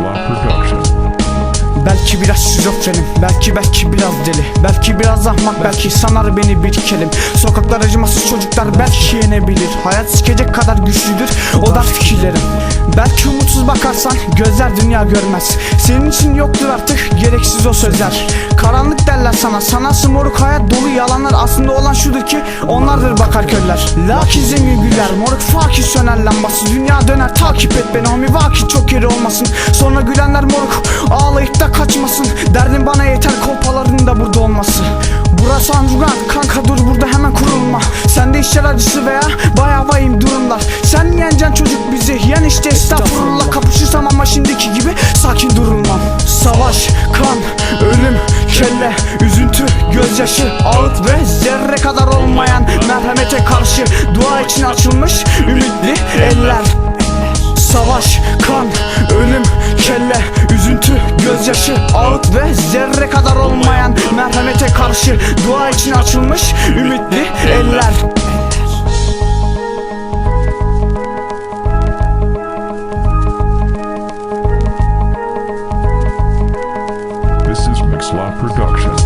Law Belki biraz şizofrenim Belki belki biraz deli. Belki biraz ahmak Belki sanar beni bir kelim. Sokaklar acımasız çocuklar Belki yenebilir. Hayat sikecek kadar güçlüdür O da fikirlerim. Belki umutsuz bakarsan Gözler dünya görmez. Senin için yoktur artık Gereksiz o sözler. Karanlık derler sana Sanarsın moruk hayat dolu yalanlar. Aslında olan şudur ki Onlardır bakar köller. Lakin zengin güller Moruk fakir söner lambası. Dünya döner takip et beni Homi vakit çok yeri olmasın. Sonra olması. Burası underground kanka dur burada hemen kurulma. Sende işler acısı veya bayağı vahim durumlar. Sen yeneceksin çocuk bizi Yen işte estağfurullah. Kapışırsam ama şimdiki gibi sakin durulmam. Savaş, kan, ölüm, kelle, üzüntü, gözyaşı, ağıt ve zerre kadar olmayan merhamete karşı dua için açılmış ümitli eller. Savaş, kan, ölüm, kelle, gözyaşı, ağıt ve zerre kadar olmayan merhamete karşı dua için açılmış ümitli eller. This is Mixlaw Production.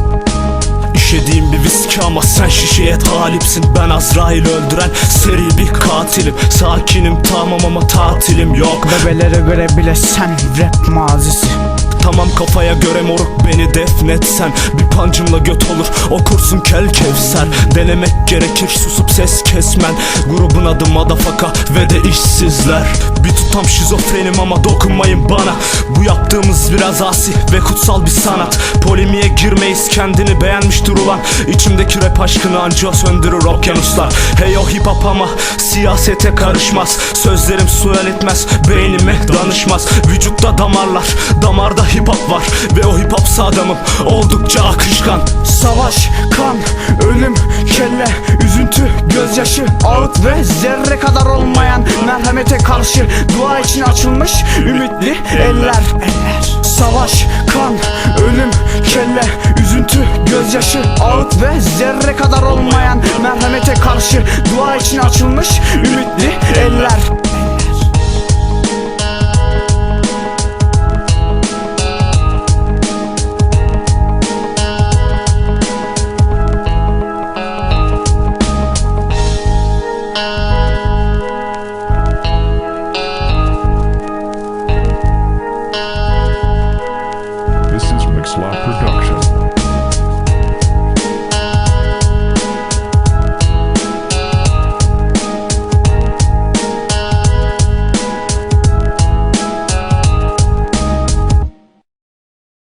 İşediğim bir viski ama sen şişeye talipsin Ben Azrail öldüren seri bir katilim Sakinim tamam ama tatilim yok Bebelere göre bile sen rap mazisi. Tamam kafaya göre moruk beni defnetsen Bir pancımla göt olur okursun kel kevser. Denemek gerekir susup ses kesmen. Grubun adı madafaka ve de işsizler. Bir tutam şizofrenim ama dokunmayın bana. Bu yaptığımız biraz asi ve kutsal bir sanat. Polemiğe girmeyiz kendini beğenmiştir ulan. İçimdeki rap aşkını anca söndürür okyanuslar. Hey o hip hop ama siyasete karışmaz. Sözlerim sual etmez beynime danışmaz. Vücutta damarlar damarda hip hop var Ve o hip hop adamım oldukça akışkan Savaş, kan, ölüm, kelle, üzüntü, gözyaşı, ağıt ve zerre kadar olmayan merhamete karşı dua için açılmış ümitli eller. Savaş, kan, ölüm, kelle, üzüntü, gözyaşı, ağıt ve zerre kadar olmayan merhamete karşı dua için açılmış ümitli eller. Slop